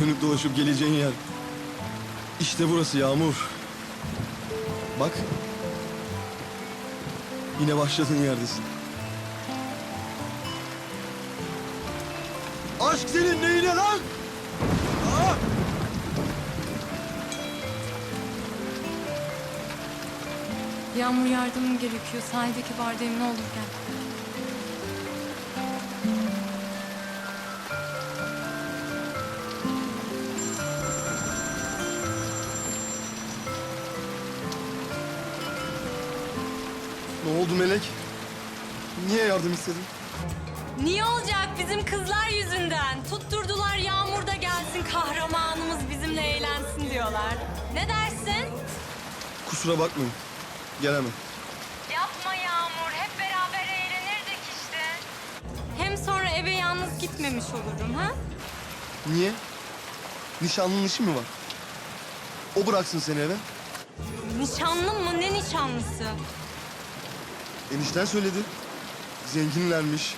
Dönüp dolaşıp geleceğin yer. İşte burası Yağmur. Bak. Yine başladığın yerdesin. Aşk senin neyine lan? Aa! Yağmur yardımım gerekiyor. Sahildeki bardayım ne olur gel. İstedin? Niye olacak bizim kızlar yüzünden? Tutturdular Yağmur da gelsin kahramanımız bizimle eğlensin diyorlar. Ne dersin? Kusura bakmayın. Gelemem. Yapma Yağmur. Hep beraber eğlenirdik işte. Hem sonra eve yalnız gitmemiş olurum ha? Niye? Nişanlının işi mi var? O bıraksın seni eve. Nişanlım mı? Ne nişanlısı? Enişten söyledi. Zenginlermiş.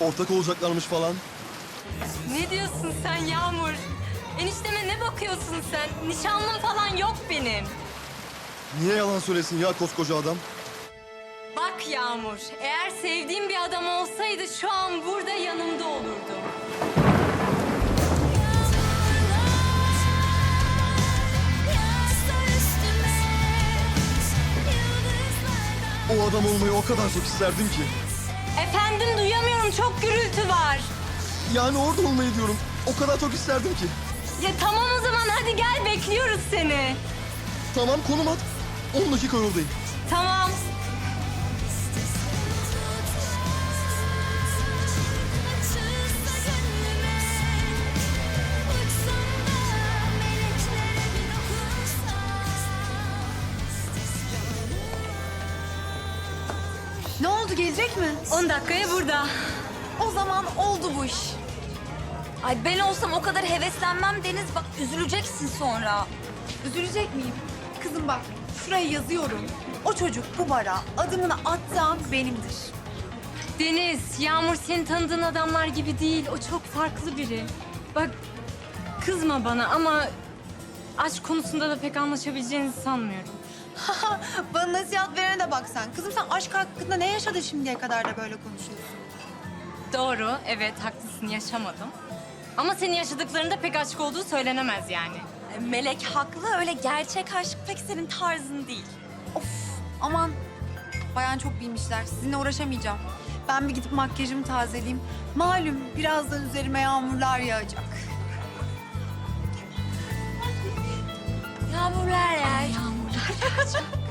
Ortak olacaklarmış falan. Ne diyorsun sen Yağmur? Enişteme ne bakıyorsun sen? Nişanlım falan yok benim. Niye yalan söylesin ya koskoca adam? Bak Yağmur, eğer sevdiğim bir adam olsaydı şu an burada yanımda olurdu. O adam olmayı o kadar çok isterdim ki. Efendim duyamıyorum, çok gürültü var. Yani orada olmayı diyorum. O kadar çok isterdim ki. Ya tamam o zaman hadi gel bekliyoruz seni. Tamam konum at. 10 dakika yoldayım. Tamam. 10 dakikaya burada. O zaman oldu bu iş. Ay ben olsam o kadar heveslenmem Deniz. Bak üzüleceksin sonra. Üzülecek miyim? Kızım bak şuraya yazıyorum. O çocuk bu bara adımını attığı an benimdir. Deniz, Yağmur senin tanıdığın adamlar gibi değil. O çok farklı biri. Bak kızma bana ama aşk konusunda da pek anlaşabileceğinizi sanmıyorum. Bana nasihat verene de bak sen. Kızım sen aşk hakkında ne yaşadın şimdiye kadar da böyle konuşuyorsun? Doğru, evet haklısın yaşamadım. Ama senin yaşadıklarında pek aşk olduğu söylenemez yani. Ay, Melek haklı. Öyle gerçek aşk pek senin tarzın değil. Of aman. Bayan çok bilmişler. Sizinle uğraşamayacağım. Ben bir gidip makyajımı tazeleyeyim. Malum birazdan üzerime yağmurlar yağacak. Yağmurlar. Ölsem, ちょっと!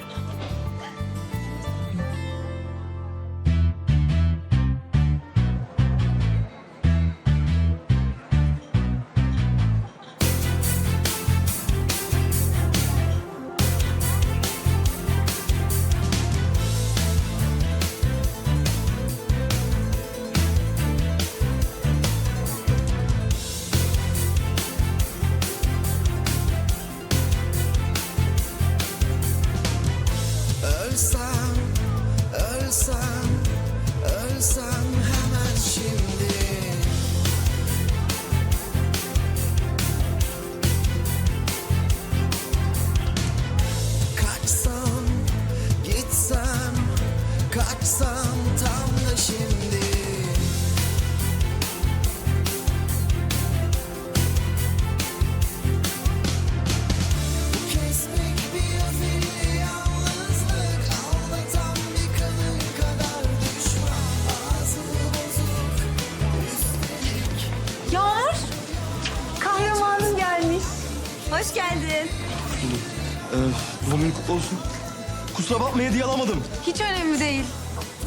Bakma hediye alamadım. Hiç önemli değil.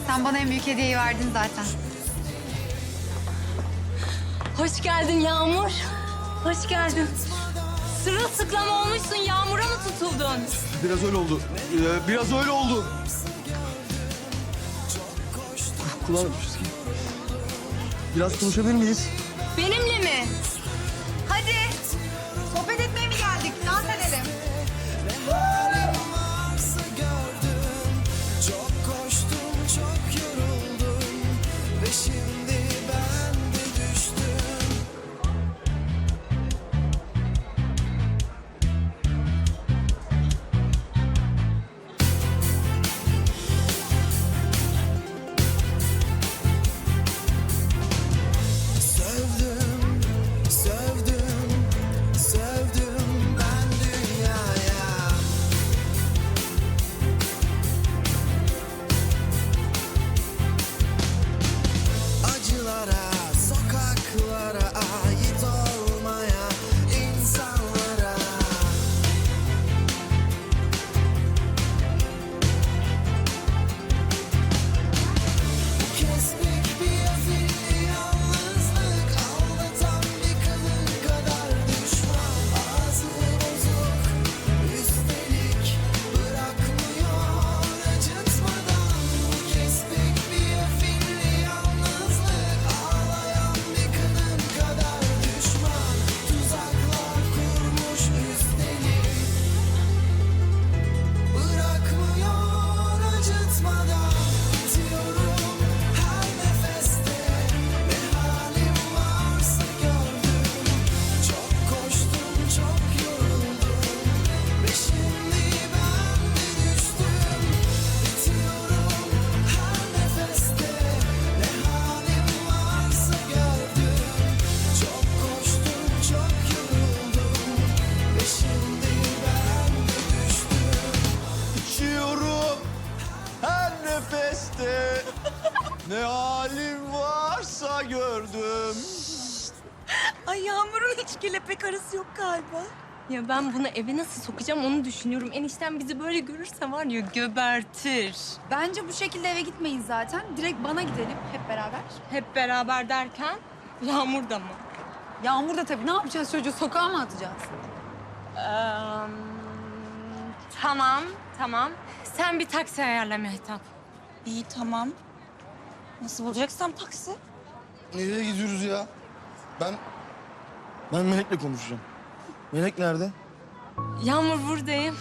Sen bana en büyük hediyeyi verdin zaten. Hoş geldin Yağmur. Hoş geldin. Sırılsıklam olmuşsun, Yağmur'a mı tutuldun? Biraz öyle oldu. Ee, biraz öyle oldu. Kulağım. Biraz konuşabilir miyiz? Ay Yağmur'un hiç kelepek arası yok galiba. Ya ben bunu eve nasıl sokacağım onu düşünüyorum. Enişten bizi böyle görürse var ya göbertir. Bence bu şekilde eve gitmeyin zaten. Direkt bana gidelim hep beraber. Hep beraber derken Yağmur da mı? Yağmur da tabii ne yapacağız çocuğu sokağa mı atacağız? Eee, tamam, tamam. Sen bir taksi ayarla Mehtap. İyi tamam. Nasıl bulacaksam taksi? Nereye gidiyoruz ya? Ben... Ben Melek'le konuşacağım. Melek nerede? Yağmur buradayım.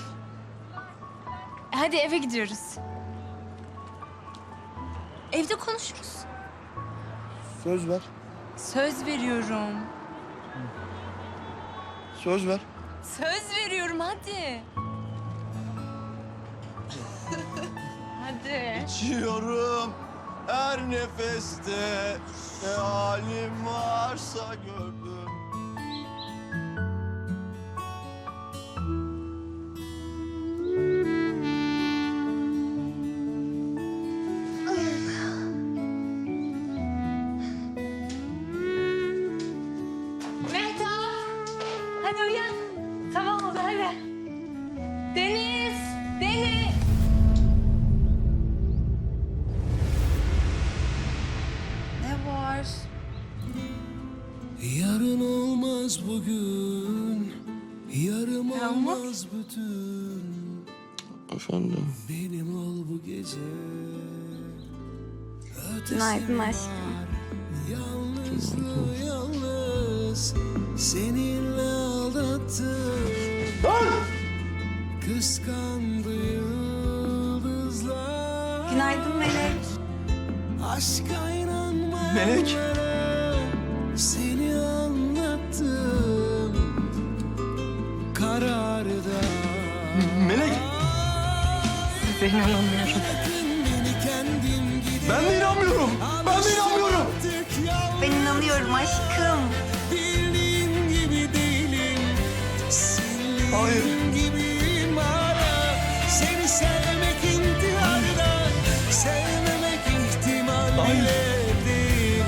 Hadi eve gidiyoruz. Evde konuşuruz. Söz ver. Söz veriyorum. Söz ver. Söz veriyorum hadi. hadi. İçiyorum her nefeste ne halim varsa gördüm. Yarın olmaz bugün Yarım Yağmur? olmaz bütün Efendim? Benim ol bu gece Günaydın aşkım. Yalnızlığı yalnız Seninle aldattım Kıskandı yıldızlar Günaydın Melek. Aşka inanmayanlara Melek. Size inanamıyorum. Ben de inanmıyorum. Ben de inanmıyorum. Ben inanıyorum aşkım. bildiğin gibi değilim Sildiğin Hayır. Seni sevmek intiharda Sevmemek ihtimal Hayır. bile değil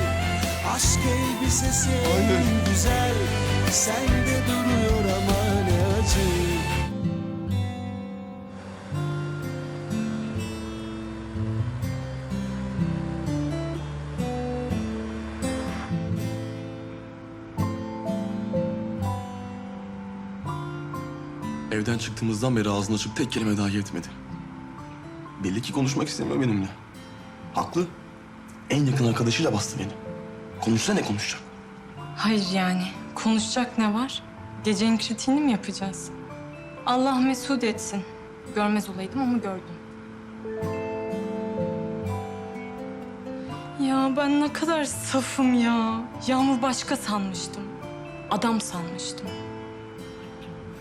Aşk elbisesi Hayır. en güzel Sende duruyor ama ne acı Evden çıktığımızdan beri ağzını açıp tek kelime dahi etmedi. Belli ki konuşmak istemiyor benimle. Haklı. En yakın arkadaşıyla bastı beni. Konuşsa ne konuşacak? Hayır yani. Konuşacak ne var? Gecenin kritiğini mi yapacağız? Allah mesut etsin. Görmez olaydım ama gördüm. Ya ben ne kadar safım ya. Yağmur başka sanmıştım. Adam sanmıştım.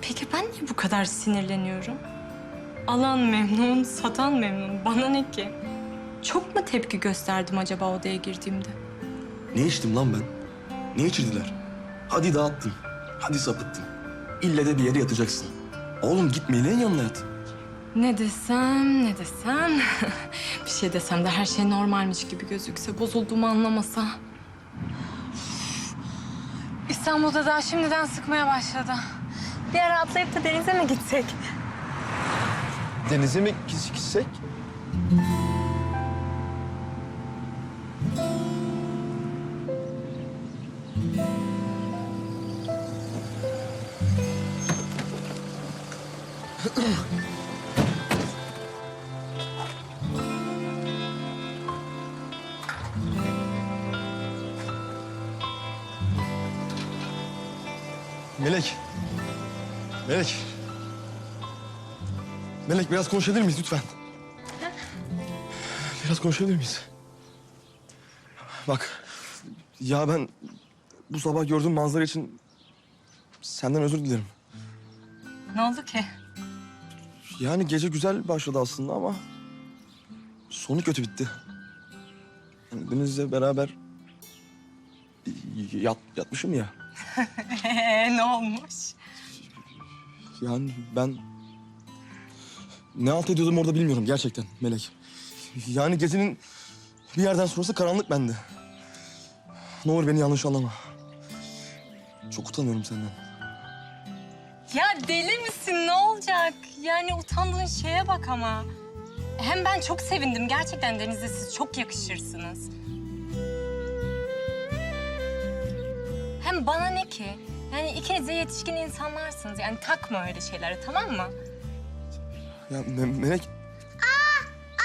Peki ben niye bu kadar sinirleniyorum? Alan memnun, satan memnun. Bana ne ki? Çok mu tepki gösterdim acaba odaya girdiğimde? Ne içtim lan ben? Ne içirdiler? Hadi dağıttın. Hadi sapıttın. İlle de bir yere yatacaksın. Oğlum git Melek'in yanına yat. Ne desem, ne desem. bir şey desem de her şey normalmiş gibi gözükse, bozulduğumu anlamasa. İstanbul'da daha şimdiden sıkmaya başladı. Bir ara atlayıp da denize mi gitsek? Denize mi gitsek? Melek biraz konuşabilir miyiz lütfen? Biraz konuşabilir miyiz? Bak, ya ben bu sabah gördüğüm manzara için senden özür dilerim. Ne oldu ki? Yani gece güzel başladı aslında ama sonu kötü bitti. Yani Deniz'le beraber yat, yatmışım ya. Ne olmuş? Yani ben ne halt ediyordum orada bilmiyorum gerçekten Melek. Yani gecenin bir yerden sonrası karanlık bende. Ne olur beni yanlış anlama. Çok utanıyorum senden. Ya deli misin ne olacak? Yani utandığın şeye bak ama. Hem ben çok sevindim. Gerçekten Deniz'le siz çok yakışırsınız. Hem bana ne ki? Yani ikiniz de yetişkin insanlarsınız. Yani takma öyle şeyleri tamam mı? Ya Me- Melek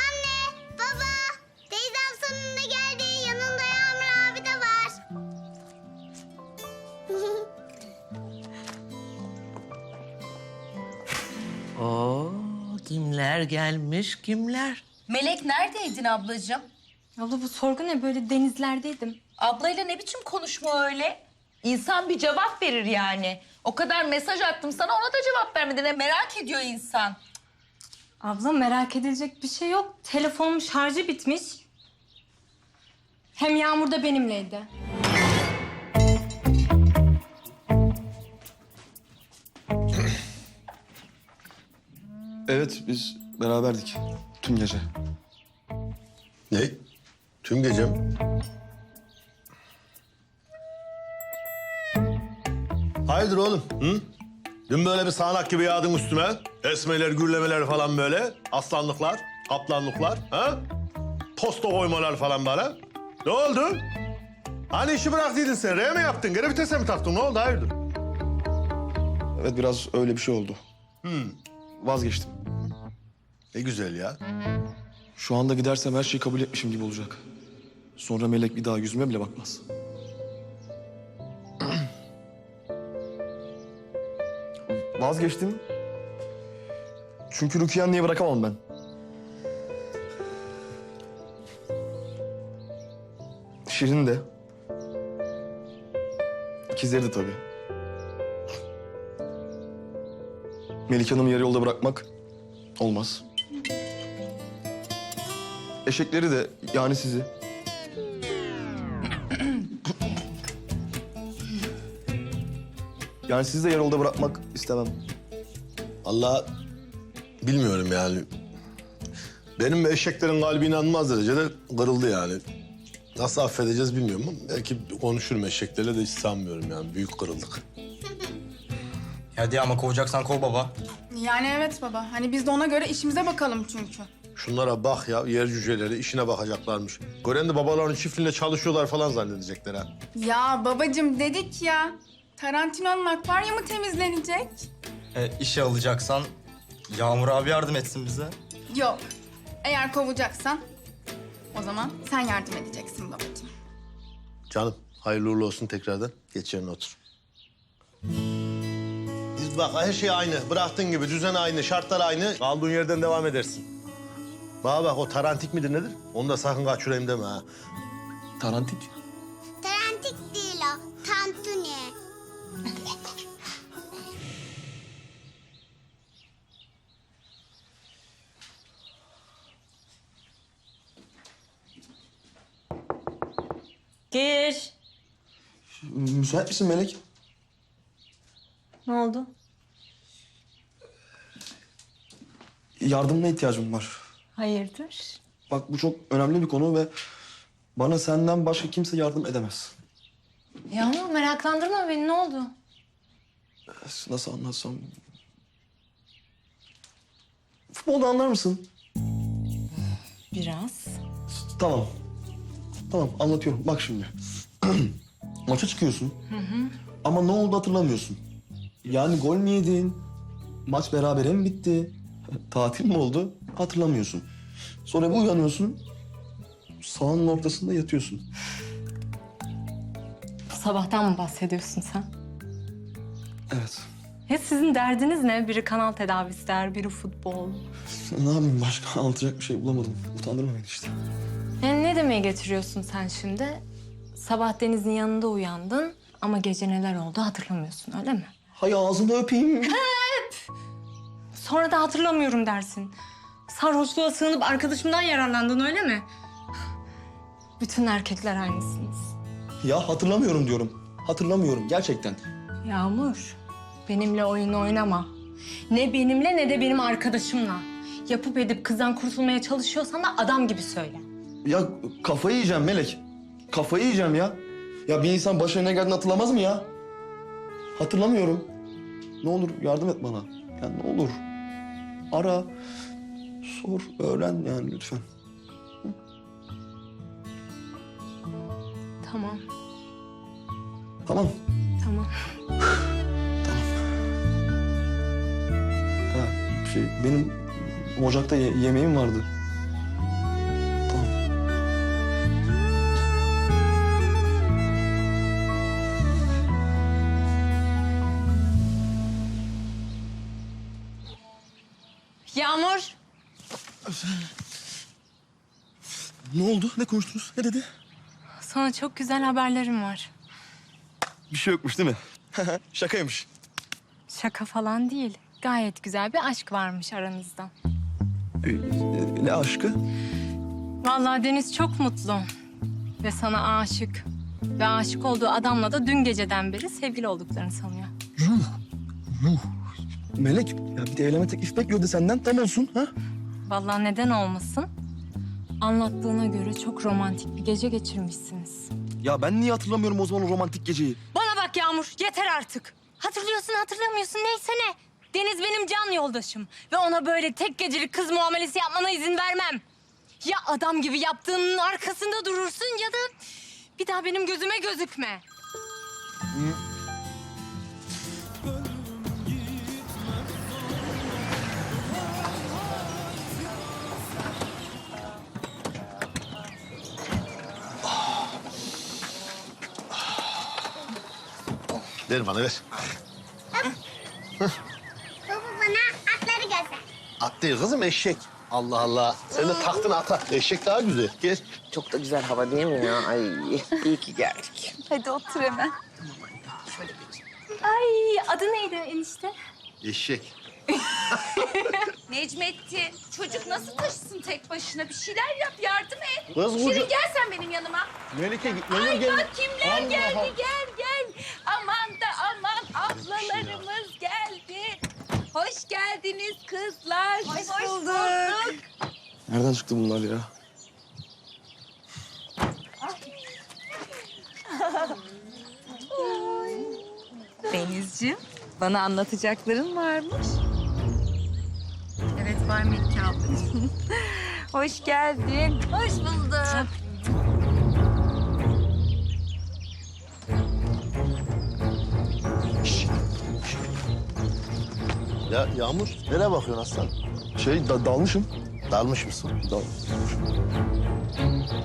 Anne, baba, teyzem sonunda geldi. Yanında Yağmur abi de var. Oo, kimler gelmiş kimler? Melek neredeydin ablacığım? Abla bu sorgu ne? Böyle denizlerdeydim. Ablayla ne biçim konuşma öyle? İnsan bir cevap verir yani. O kadar mesaj attım sana ona da cevap vermedin. E, Merak ediyor insan. Abla merak edilecek bir şey yok. Telefonum şarjı bitmiş. Hem Yağmur da benimleydi. evet biz beraberdik tüm gece. Ne? Tüm gece mi? Hayırdır oğlum? Hı? Dün böyle bir sağanak gibi yağdın üstüme. Esmeler, gürlemeler falan böyle. Aslanlıklar, kaplanlıklar. Ha? Posta koymalar falan bana. Ne oldu? Hani işi bıraktıydın sen? R mi yaptın? Geri vitese mi taktın? Ne oldu? Hayırdır? Evet biraz öyle bir şey oldu. Vazgeçtim. Ne güzel ya. Şu anda gidersem her şeyi kabul etmişim gibi olacak. Sonra Melek bir daha yüzüme bile bakmaz. Vazgeçtim. Çünkü Rukiye anneye bırakamam ben. Şirin de. İkizleri de tabii. Melike Hanım'ı yarı yolda bırakmak olmaz. Eşekleri de yani sizi. yani sizi de yarı yolda bırakmak istemem. Allah bilmiyorum yani. Benim eşeklerin kalbi inanılmaz derecede kırıldı yani. Nasıl affedeceğiz bilmiyorum ama belki konuşurum eşeklerle de hiç sanmıyorum yani. Büyük kırıldık. Hadi ama kovacaksan kov baba. Yani evet baba. Hani biz de ona göre işimize bakalım çünkü. Şunlara bak ya yer cüceleri işine bakacaklarmış. Gören de babaların çiftliğinde çalışıyorlar falan zannedecekler ha. Ya babacığım dedik ya. Tarantino'nun akvaryumu temizlenecek. E, işe alacaksan Yağmur abi yardım etsin bize. Yok. Eğer kovacaksan o zaman sen yardım edeceksin babacığım. Canım hayırlı uğurlu olsun tekrardan. Geç yerine otur. Biz bak her şey aynı. Bıraktığın gibi düzen aynı, şartlar aynı. Kaldığın yerden devam edersin. Bana bak o tarantik midir nedir? Onu da sakın kaçırayım deme ha. Tarantik. Tarantik Müsait misin Melek? Ne oldu? Yardımına ihtiyacım var. Hayırdır? Bak bu çok önemli bir konu ve bana senden başka kimse yardım edemez. Yağmur meraklandırma beni ne oldu? Nasıl anlatsam? Futbolda anlar mısın? Biraz. Tamam. Tamam anlatıyorum. Bak şimdi. Maça çıkıyorsun. Ama ne oldu hatırlamıyorsun. Yani gol mü yedin? Maç berabere mi bitti? Tatil mi oldu? Hatırlamıyorsun. Sonra bir uyanıyorsun. Sahanın ortasında yatıyorsun. Sabahtan mı bahsediyorsun sen? Evet. Ya sizin derdiniz ne? Biri kanal tedavisi der, biri futbol. Ne yapayım başka anlatacak bir şey bulamadım. Utandırma beni işte. Yani ne demeye getiriyorsun sen şimdi? Sabah Deniz'in yanında uyandın ama gece neler oldu hatırlamıyorsun öyle mi? Hay ağzını öpeyim. Sonra da hatırlamıyorum dersin. Sarhoşluğa sığınıp arkadaşımdan yararlandın öyle mi? Bütün erkekler aynısınız. ya hatırlamıyorum diyorum. Hatırlamıyorum gerçekten. Yağmur, benimle oyun oynama. Ne benimle ne de benim arkadaşımla. Yapıp edip kızdan kurtulmaya çalışıyorsan da adam gibi söyle. Ya kafayı yiyeceğim Melek. Kafayı yiyeceğim ya. Ya bir insan başına ne geldiğini hatırlamaz mı ya? Hatırlamıyorum. Ne olur yardım et bana. Yani ne olur. Ara, sor, öğren yani lütfen. Tamam, Tamam. tamam. Ha, şey benim ocakta ye- yemeğim vardı. Yağmur, Ne oldu? Ne konuştunuz? Ne dedi? sana çok güzel haberlerim var. Bir şey yokmuş değil mi? Şakaymış. Şaka falan değil. Gayet güzel bir aşk varmış aranızda. Ee, ne aşkı? Vallahi Deniz çok mutlu. Ve sana aşık. Ve aşık olduğu adamla da dün geceden beri sevgili olduklarını sanıyor. Melek, ya bir de evlenme teklif bekliyordu senden. Tam olsun ha? Vallahi neden olmasın? Anlattığına göre çok romantik bir gece geçirmişsiniz. Ya ben niye hatırlamıyorum o zaman o romantik geceyi? Bana bak Yağmur, yeter artık. Hatırlıyorsun, hatırlamıyorsun neyse ne. Deniz benim can yoldaşım. Ve ona böyle tek gecelik kız muamelesi yapmana izin vermem. Ya adam gibi yaptığının arkasında durursun ya da bir daha benim gözüme gözükme. Ver bana ver. Baba bana atları göster. At değil kızım eşek. Allah Allah. Sen de taktın ata. Eşek daha güzel. Gel. Çok da güzel hava değil mi ya? Ay iyi ki geldik. Hadi otur hemen. Ay adı neydi enişte? Eşek. Necmettin çocuk nasıl taşısın tek başına? Bir şeyler yap yardım et. Kız Şirin koca- gel sen benim yanıma. Melike gitme. Ay gel. bak kimler Allah geldi Allah. gel gel. Aman da aman ablalarımız geldi. Hoş geldiniz kızlar. Hoş, bulduk. Nereden çıktı bunlar ya? Denizciğim bana anlatacakların varmış. Evet var Mekke ablacığım. Hoş geldin. Hoş bulduk. Ya Yağmur nereye bakıyorsun aslan? Şey da- dalmışım. Dalmış mısın? Dal.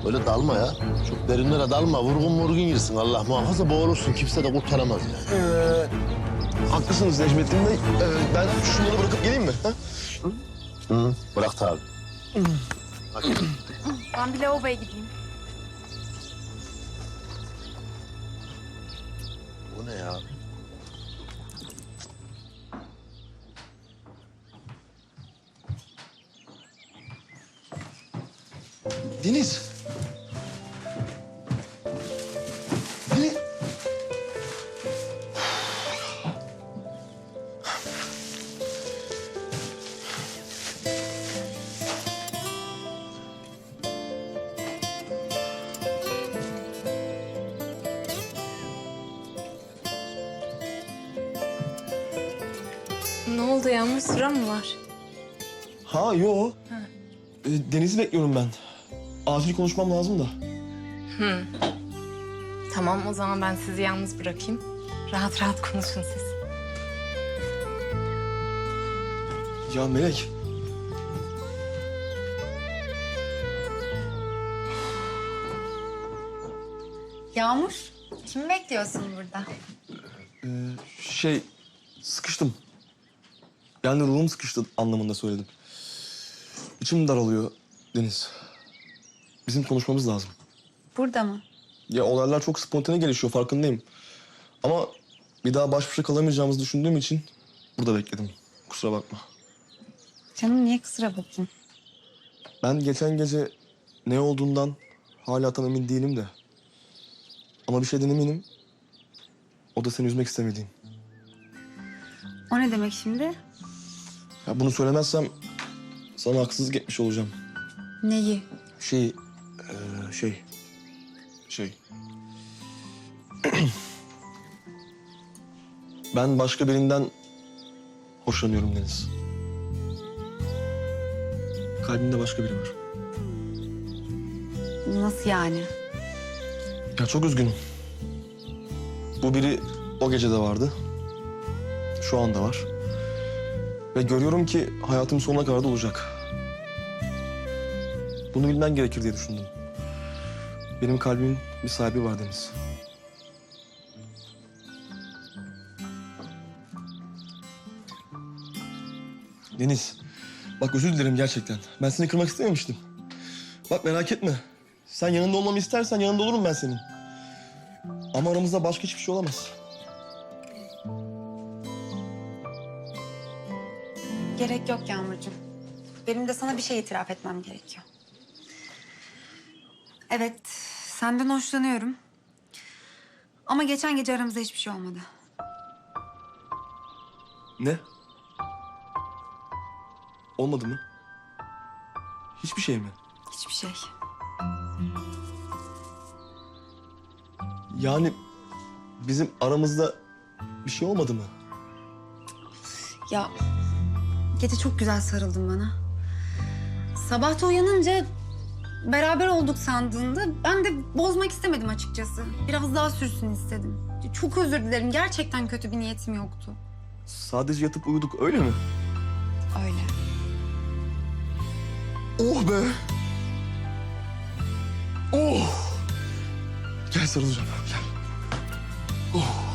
Böyle dalma ya. Çok derinlere dalma. Vurgun vurgun girsin. Allah muhafaza boğulursun. Kimse de kurtaramaz yani. Ee, haklısınız Necmettin Bey. Ee, ben şunları bırakıp geleyim mi? Ha? Hı, bırak tabii. Hadi. Ben bir lavaboya gideyim. Bu ne ya? Deniz. Oldu Yağmur? Sıra mı var? Ha yo. Ee, Deniz'i bekliyorum ben. Acil konuşmam lazım da. Tamam o zaman ben sizi yalnız bırakayım. Rahat rahat konuşun siz. Ya Melek. Yağmur, kimi bekliyorsun burada? Ee, şey sıkıştım. Yani ruhum sıkıştı anlamında söyledim. İçim daralıyor Deniz. Bizim konuşmamız lazım. Burada mı? Ya olaylar çok spontane gelişiyor farkındayım. Ama bir daha baş başa kalamayacağımızı düşündüğüm için burada bekledim. Kusura bakma. Canım niye kusura bakayım? Ben geçen gece ne olduğundan hala tam emin değilim de. Ama bir şeyden eminim. O da seni üzmek istemediğim. O ne demek şimdi? Ya bunu söylemezsem sana haksızlık etmiş olacağım. Neyi? Şey, eee, şey, şey. Ben başka birinden hoşlanıyorum Deniz. Kalbimde başka biri var. Nasıl yani? Ya çok üzgünüm. Bu biri o gece de vardı. Şu anda var. Ve görüyorum ki hayatım sonuna kadar da olacak. Bunu bilmen gerekir diye düşündüm. Benim kalbimin bir sahibi var Deniz. Deniz, bak özür dilerim gerçekten. Ben seni kırmak istememiştim. Bak merak etme. Sen yanında olmamı istersen yanında olurum ben senin. Ama aramızda başka hiçbir şey olamaz. Gerek yok Yağmurcuğum. Benim de sana bir şey itiraf etmem gerekiyor. Evet, senden hoşlanıyorum. Ama geçen gece aramızda hiçbir şey olmadı. Ne? Olmadı mı? Hiçbir şey mi? Hiçbir şey. Yani bizim aramızda bir şey olmadı mı? Ya gece çok güzel sarıldın bana. Sabah da uyanınca beraber olduk sandığında ben de bozmak istemedim açıkçası. Biraz daha sürsün istedim. Çok özür dilerim. Gerçekten kötü bir niyetim yoktu. Sadece yatıp uyuduk öyle mi? Öyle. Oh be! Oh! Gel sarılacağım. Gel. Oh!